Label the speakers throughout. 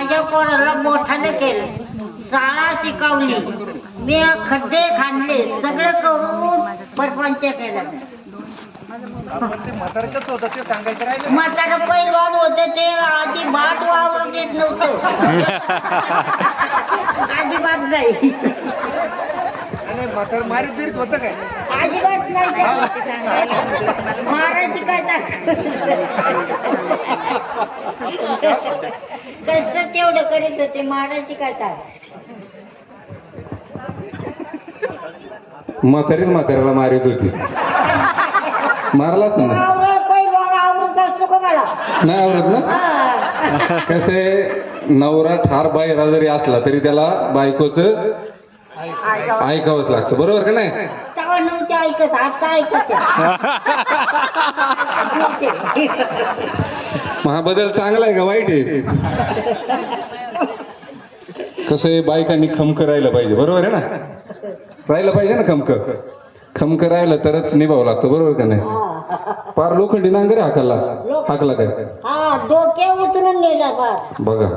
Speaker 1: माझ्या पोराला मोठाने केलं. शाळा शिकवली. मी खड्डे खाल्ले सगळं करून परपंच केलं.
Speaker 2: म्हातारं
Speaker 1: पैलवान होते ते. अजिबात वावरून देत नव्हतं. अजिबात नाही. अजिबात नाही महाराजी काय कष्ट करीत होते महाराजी काय
Speaker 3: म्हातारीच म्हाताऱ्याला मारित होती. मारलाच ना? नाही आवडत ना. कसे नवरा ठार बाहेर जरी असला तरी त्याला बायकोच ऐकावंच लागतं. बरोबर का नाही? हा बदल चांगला आहे का? वाईट आहे. कसं आहे बायकांनी खमक राहिलं पाहिजे बरोबर आहे ना? राहिलं पाहिजे ना खमक खमक राहिलं तरच निभावं लागतं बरोबर का नाही? फार लोखंडी नांगरे हाकला. हाकला काय?
Speaker 1: हा
Speaker 3: बघा.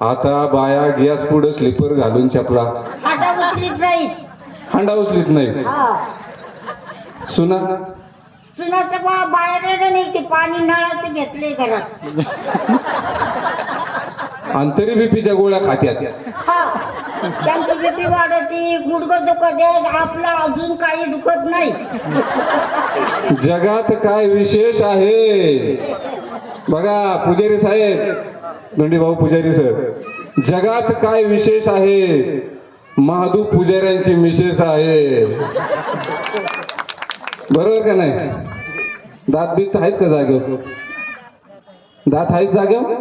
Speaker 3: आता बाया गॅस पुढे स्लीपर घालून चपला.
Speaker 1: आता उतरीत नाही.
Speaker 3: हांडा उचलीत नाही.
Speaker 1: हा.
Speaker 3: सुना.
Speaker 1: सुनाचं बाहेर येणं नाही ते पाणी नळाचं घेतले घरात.
Speaker 3: अंतरी बीपीच्या गोळ्या खात्यात.
Speaker 1: हा त्यांची बीपी वाढती गुडघं दुखत आहे आपलं अजून काही दुखत नाही.
Speaker 3: जगात काय विशेष आहे? बघा पुजारी साहेब दोंडी भाऊ पुजारी सर जगात काय विशेष आहे? महादू पुजाऱ्यांची मिशेस आहे. बरोबर का नाही? दात बीत आहेत का जागेवर? दात आहेत जागेवर?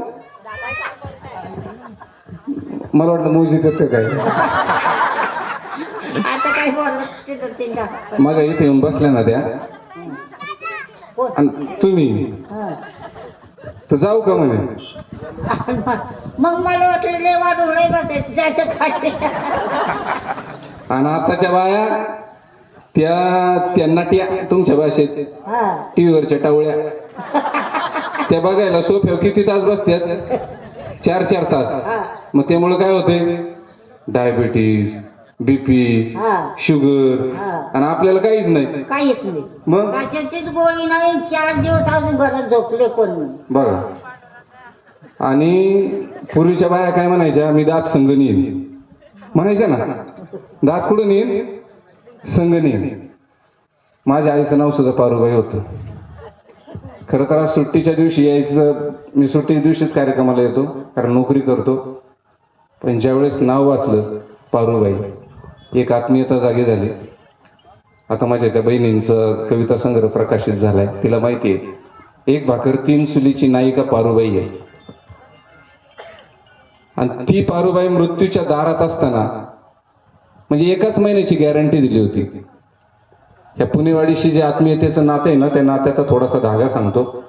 Speaker 3: मला वाटलं म्युझिक का काय
Speaker 1: आता काही बोलत ते तर ते जा.
Speaker 3: मग इथे येऊन बसल्या ना त्या.
Speaker 1: कोण?
Speaker 3: आणि तुम्ही?
Speaker 1: हा.
Speaker 3: तर जाऊ का म्हणे?
Speaker 1: मग मला वाटलं लय वाढून लय बसायचं जायचं खाली
Speaker 3: आणि आताच्या बाया त्या त्यांना त्या तुमच्या भाषेत
Speaker 1: हा.
Speaker 3: टीव्हीवरच्या टावळ्या. त्या बघायला सोफ्यावर किती तास बसतात चार चार तास. मग त्यामुळे काय होते डायबिटीज बीपी शुगर. आणि आपल्याला काहीच नाही.
Speaker 1: काही येत नाही.
Speaker 3: मग?
Speaker 1: कशाचीच गोळी नाही चार दिवस अजून घरात झोपले कोण.
Speaker 3: बघा. आणि पूर्वीच्या बाया काय म्हणायच्या? मी दात संघ नेईन. म्हणायच्या ना? दात कुठून येईन संघ नेईन. माझ्या आईचं नाव सुद्धा पारुबाई होतं. खरं तर आज सुट्टीच्या दिवशी यायचं मी सुट्टीच्या दिवशीच कार्यक्रमाला येतो कारण नोकरी करतो. पण ज्यावेळेस नाव वाचलं पारूबाई एक आत्मीयता जागी झाली. आता माझ्या त्या बहिणींचं कविता संग्रह प्रकाशित झाला आहे तिला माहिती आहे एक भाकर तीन सुलीची नायिका पारूबाई आहे. आणि ती पारूबाई मृत्यूच्या दारात असताना म्हणजे एकाच महिन्याची गॅरंटी दिली होती. या पुणेवाडीशी जे आत्मीयतेचं नातं आहे ना त्या नात्याचा थोडासा धागा सांगतो.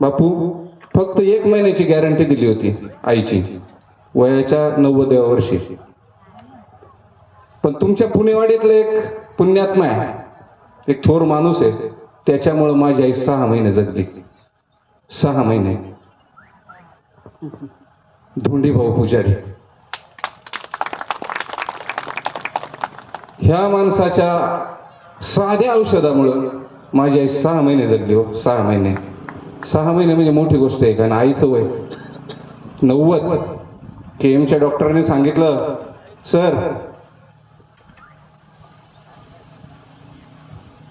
Speaker 3: बापू फक्त एक महिन्याची गॅरंटी दिली होती आईची. वयाच्या नव्वदव्या वर्षी. पण तुमच्या पुणेवाडीतलं एक पुण्यात्मा आहे एक थोर माणूस आहे त्याच्यामुळं माझी आई सहा महिने जगली. सहा महिने. धोंडी भाऊ पुजारी. ह्या माणसाच्या साध्या औषधामुळं माझी आई सहा महिने जगली हो सहा महिने. सहा महिने म्हणजे मोठी गोष्ट आहे कारण आईचं वय नव्वद. के एमच्या डॉक्टरांनी सांगितलं सर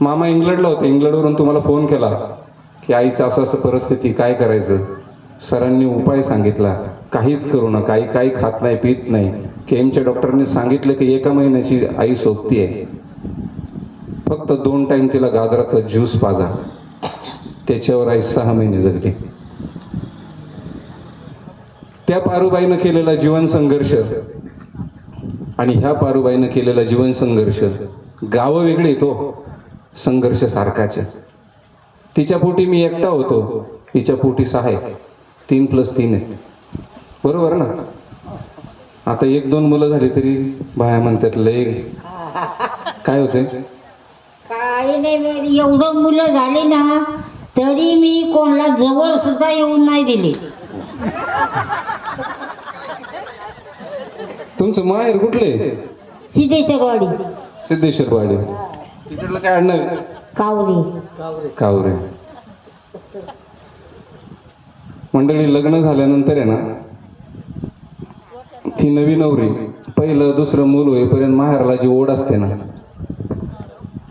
Speaker 3: मामा इंग्लंडला होते. इंग्लंडवरून तुम्हाला फोन केला की आईचं असं असं परिस्थिती काय करायचं? सरांनी उपाय सांगितला काहीच करू नका. आई काही खात नाही पित नाही. के एमच्या डॉक्टरांनी सांगितलं की एका महिन्याची आई सोबती आहे. फक्त दोन टाईम तिला गाजराचा ज्यूस पाजा. त्याच्यावर आई सहा महिने जगली. त्या पारुबाईनं केलेला जीवन संघर्ष आणि ह्या पारुबाईनं केलेला जीवन संघर्ष गावं वेगळे तो हो. संघर्ष सारखाचे. तिच्या पोटी मी एकटा होतो. तिच्या पोटी सहा आहे तीन प्लस तीन आहे बरोबर ना? आता एक दोन मुलं झाली तरी बाया म्हणतात लय. काय होते
Speaker 1: मी एवढं मुलं झाली ना तरी मी कोणाला जवळ सुद्धा येऊन नाही दिली.
Speaker 3: तुमचं माहेर कुठले?
Speaker 1: सिद्धेश्वरवाडी
Speaker 3: सिद्धेश्वर वाडे. तिकडलं काय आणणार
Speaker 1: कावरी.
Speaker 3: कावरे. मंडळी लग्न झाल्यानंतर आहे ना ती नवी नवरी पहिलं दुसरं मूल होईपर्यंत माहेरला जी ओढ असते ना.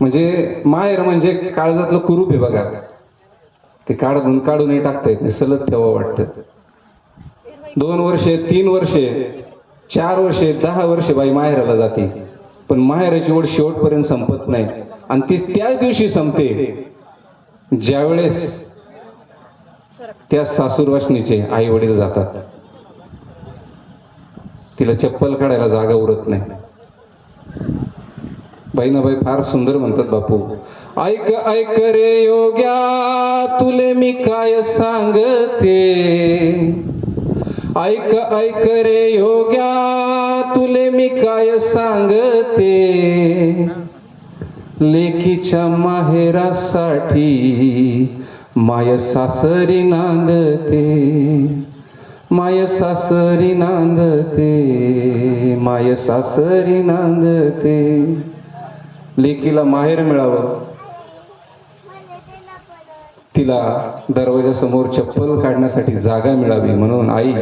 Speaker 3: म्हणजे माहेर म्हणजे काळजातलं कुरूप आहे बघा. ते काढून काढूनही टाकता येत नाही सलग ठेवा वाटतं. दोन वर्षे तीन वर्षे चार वर्षे दहा वर्षे बाई माहेराला जाते. पण माहेराची ओढ शेवटपर्यंत संपत नाही. आणि ती त्याच दिवशी संपते. ज्यावेळेस त्या सासूरवासनीचे आई वडील जातात तिला चप्पल काढायला जागा उरत नाही. बाई फार सुंदर म्हणतात बापू. ऐक ऐक रे योग्या तुले मी काय सांगते? ऐक ऐक रे योग्या तुले मी काय सांगते? लेकीच्या माहेरासाठी माय सासरी नांदते. माय सासरी नांदते माय सासरी नांदते. लेकीला माहेर मिळावं. तिला दरवाजासमोर चप्पल काढण्यासाठी जागा मिळावी म्हणून आई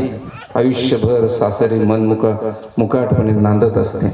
Speaker 3: आयुष्यभर सासरी मन मुका मुकाटपणे नांदत असते.